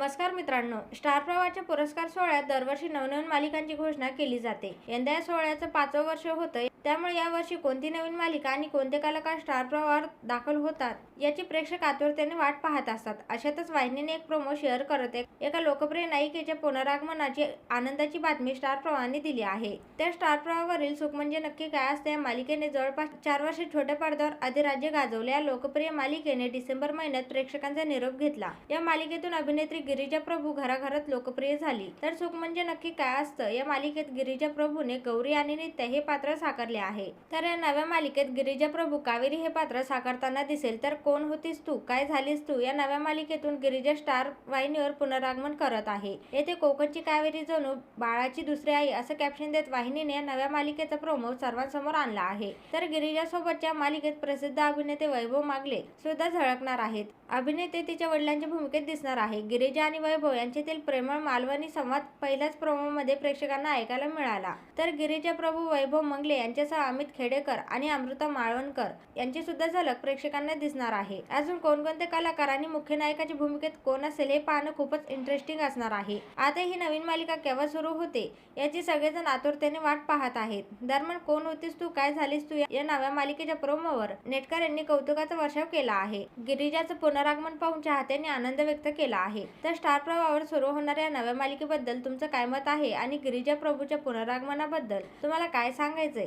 नमस्कार मित्रांनो. स्टार प्रवाहाच्या पुरस्कार सोहळ्यात दरवर्षी नवनवीन मालिकांची घोषणा केली जाते. यंदा या सोहळ्याचं पाचवं वर्ष होतं त्यामुळे यावर्षी कोणती नवीन मालिका आणि कोणते कलाकार स्टार प्रवाहावर दाखल होतात याची प्रेक्षक आतुरतेने वाट पाहत असतात. अशातच वाहिनीने एक प्रोमो शेअर करत एका लोकप्रिय नायिकेच्या पुनरागमनाची आनंदाची बातमी स्टार प्रवाहाने दिली आहे. त्या स्टार प्रवाहावरील सुख म्हणजे नक्की काय असते या मालिकेने जवळपास चार वर्षे छोट्या पडद्यावर अधिराज्य गाजवले. या लोकप्रिय मालिकेने डिसेंबर महिन्यात प्रेक्षकांचा निरोप घेतला. या मालिकेतून अभिनेत्री गिरिजा प्रभू घराघरात लोकप्रिय झाली. तर सुख म्हणजे नक्की काय असतं? या मालिकेत गिरिजा प्रभूने गौरी आणि नित्या हे पात्र साकारले आहे. तर या नव्या मालिकेत गिरिजा प्रभू कावेरी हे पात्र साकारताना दिसेल. तर कोण होतीस तू? काय झालीस तू? या नव्या मालिकेतून गिरिजा स्टार वाहिनीवर पुनरागमन करत आहे. येथे कोकणची कावेरी जणू बाळाची दुसरी आई असं कॅप्शन देत वाहिनीने या नव्या मालिकेचा प्रोमो सर्वांसमोर आणला आहे. तर गिरिजा सोबतच्या मालिकेत प्रसिद्ध अभिनेते वैभव मागले सुद्धा झळकणार आहेत. अभिनेते तिच्या वडिलांच्या भूमिकेत दिसणार आहे. गिरिजा आणि वैभव यांच्यातील प्रेमळ मालवणी संवाद पहिल्याच प्रोमोमध्ये प्रेक्षकांना ऐकायला मिळाला. तर गिरिजा प्रभू वैभव मंगले यांच्यासह अमित खेडेकर आणि अमृता माळवणकर यांची सुद्धा झलक प्रेक्षकांना दिसणार आहे. अजून कोणकोणते कलाकार आणि मुख्य नायकाच्या भूमिकेत कोण असेल हे पाहणं खूपच इंटरेस्टिंग असणार आहे. आता ही नवीन मालिका केव्हा सुरू होते याची सगळेजण आतुरतेने वाट पाहत आहेत. दरम्यान कोण होतीस तू काय झालीस तू या नव्या मालिकेच्या प्रोमोवर नेटकर यांनी कौतुकाचा वर्षाव केला आहे. गिरिजाचं पुनरागमन पाहून चाहत्यांनी आनंद व्यक्त केला आहे. तर स्टार प्रवाहावर सुरू होणाऱ्या नव्या मालिकेबद्दल तुमचं काय मत आहे आणि गिरिजा प्रभूच्या पुनरागमनाबद्दल तुम्हाला काय सांगायचंय